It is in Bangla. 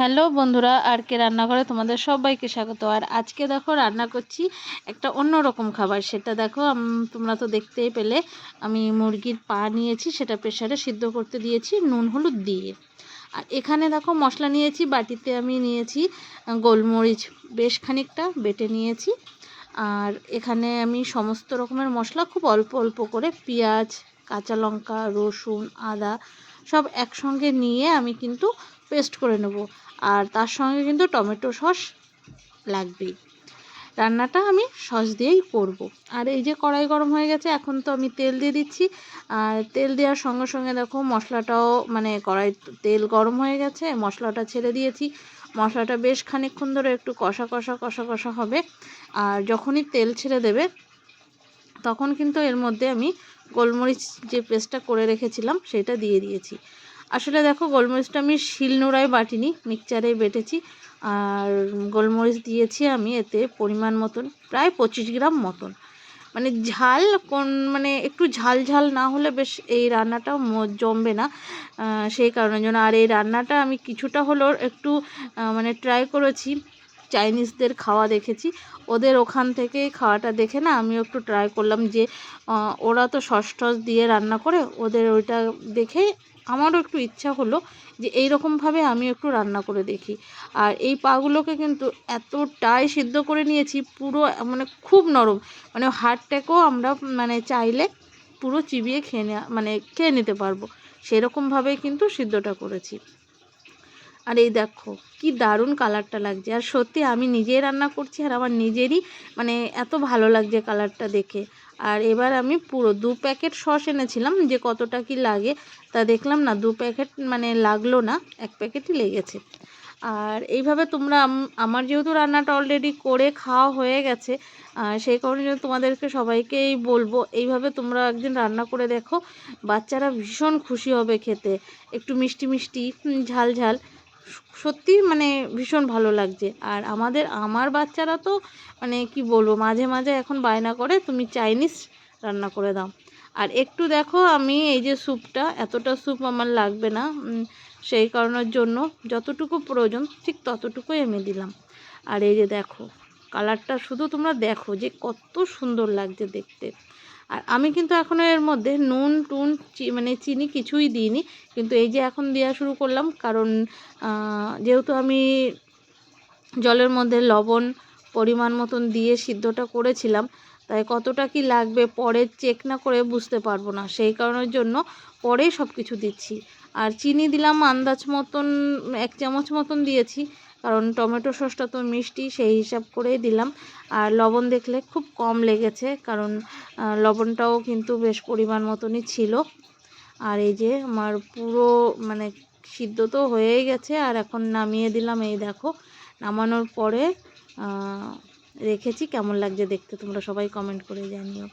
হ্যালো বন্ধুরা, আর কে রান্নাঘরে তোমাদের সবাইকে স্বাগত। আর আজকে দেখো রান্না করছি একটা অন্য রকম খাবার, সেটা দেখো তোমরা তো দেখতেই পেলে, আমি মুরগির পা নিয়েছি, সেটা প্রেশারে সিদ্ধ করতে দিয়েছি, নুন, হলুদ দিয়ে। আর এখানে দেখো মশলা নিয়েছি, বাটিতে আমি নিয়েছি গোলমরিচ বেশ খানিকটা বেটে নিয়েছি। আর এখানে আমি সমস্ত রকমের মশলা খুব অল্প অল্প করে, পেঁয়াজ, কাঁচা লঙ্কা, রসুন, আদা, সব একসঙ্গে নিয়ে আমি কিন্তু পেস্ট করে নেব। আর তার সঙ্গে কিন্তু টমেটো সস লাগবেই রান্নাটা আমি সস দিয়েই করব। আর এই যে কড়াই গরম হয়ে গেছে, এখন তো আমি তেল দিয়ে দিচ্ছি। আর তেল দেওয়ার সঙ্গে সঙ্গে দেখো মশলাটাও মানে কড়াই তেল গরম হয়ে গেছে, মশলাটা ছেড়ে দিয়েছি। মশলাটা বেশ খানিকক্ষণ ধরে একটু কষা কষা কষা কষা হবে। আর যখনই তেল ছেড়ে দেবে, তখন কিন্তু এর মধ্যে আমি গোলমরিচ যে পেস্টটা করে রেখেছিলাম, সেটা দিয়ে দিয়েছি। আসলে দেখো, গোলমরিচটা আমি শিলনোড়ায় বাটিনি মিক্সচারে বেটেছি। আর গোলমরিচ দিয়েছি আমি এতে পরিমাণ মতন, প্রায় পঁচিশ গ্রাম মতন। মানে ঝাল কোন মানে একটু ঝাল ঝাল না হলে বেশ এই রান্নাটা জমবে না। সেই কারণের জন্য। আর এই রান্নাটা আমি কিছুটা হলেও একটু মানে ট্রাই করেছি। চাইনিজদের খাওয়া দেখেছি। ওদের ওখান থেকে খাওয়াটা দেখে না আমিও একটু ট্রাই করলাম যে ওরা তো সস টস দিয়ে রান্না করে, ওদের ওইটা দেখে আমারও একটু ইচ্ছা হলো যে এই রকমভাবে আমি একটু রান্না করে দেখি। আর এই পাগুলোকে কিন্তু এতটাই সিদ্ধ করে নিয়েছি, পুরো মানে খুব নরম। মানে হাড়টাকেও আমরা মানে চাইলে পুরো চিবিয়ে খেয়ে মানে খেয়ে নিতে পারব। সেরকমভাবেই কিন্তু সিদ্ধটা করেছি। আর এই দেখো, কি দারুণ কালারটা লাগছে। আর সত্যি আমি নিজেই রান্না করছি আর আমার নিজেরই মানে এত ভালো লাগছে কালারটা দেখে। আর এবার আমি পুরো দু প্যাকেট সস এনেছিলাম, যে কতটা কি লাগে তা দেখলাম না, দু প্যাকেট মানে লাগল না, এক প্যাকেটই লেগেছে। আর এইভাবে তোমরা আমার যেহেতু রান্নাটা অলরেডি করে খাওয়া হয়ে গেছে সেই কারণে তোমাদেরকে সবাইকেই বলব, এইভাবে তোমরা একদিন রান্না করে দেখো, বাচ্চারা ভীষণ খুশি হবে খেতে। একটু মিষ্টি মিষ্টি ঝাল ঝাল। সত্যি মানে ভীষণ ভালো লাগছে। আর আমাদের, আমার বাচ্চারা তো মানে কি বলব, মাঝে মাঝে এখন বায়না করে, তুমি চাইনিজ রান্না করে দাও। আর একটু দেখো, আমি এই যে স্যুপটা, এতটা স্যুপ আমার লাগবে না সেই কারণের জন্য যতটুকু প্রয়োজন, ঠিক ততটুকুই আমি দিলাম। আর এই যে দেখো, কালারটা শুধু তোমরা দেখো যে কত সুন্দর লাগছে দেখতে। আর আমি কিন্তু এখনও এর মধ্যে নুন, টুন মানে চিনি কিছুই দিইনি। কিন্তু এই যে এখন দেওয়া শুরু করলাম, কারণ যেহেতু আমি জলের মধ্যে লবণ পরিমাণ মতন দিয়ে সিদ্ধটা করেছিলাম, তাই কতটা কি লাগবে পরে চেক না করে বুঝতে পারব না। সেই কারণের জন্য পরেই সব কিছু দিচ্ছি। আর চিনি দিলাম আন্দাজ মতন, এক চামচ মতন দিয়েছি। কারণ টমেটো সসটা তো মিষ্টি, সেই হিসাব করেই দিলাম। আর লবণ দেখলে খুব কম লেগেছে, কারণ লবণটাও কিন্তু বেশ পরিমাণ মতনই ছিল। আর এই যে আমার পুরো মানে সিদ্ধ তো হয়েই গেছে, আর এখন নামিয়ে দিলাম এই দেখো। নামানোর পরে রেখেছি। কেমন লাগছে দেখতে তোমরা সবাই কমেন্ট করে জানিও।